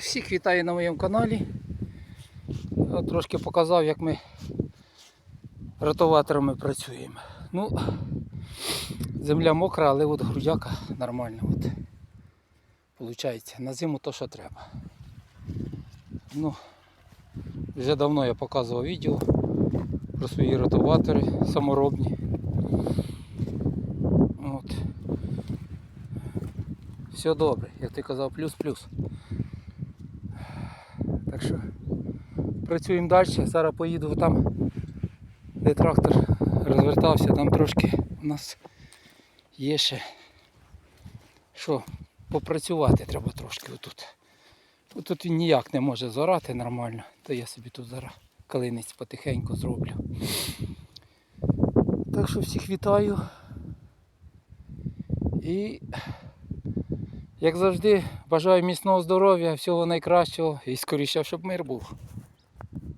Всіх вітаю на моєму каналі. Трошки показав, як ми ротоваторами працюємо. Ну, земля мокра, але от грудяка нормальна. От. Получається, на зиму то, що треба. Ну, вже давно я показував відео про свої ротоватори саморобні. От. Все добре, як ти казав, плюс-плюс. Так що працюємо далі. Зараз поїду там, де трактор розвертався, там трошки у нас є ще що попрацювати треба трошки отут. Тут він ніяк не може зорати нормально, то я собі тут зараз калинець потихеньку зроблю. Так що всіх вітаю. І як завжди, бажаю міцного здоров'я, всього найкращого і скоріше, щоб мир був.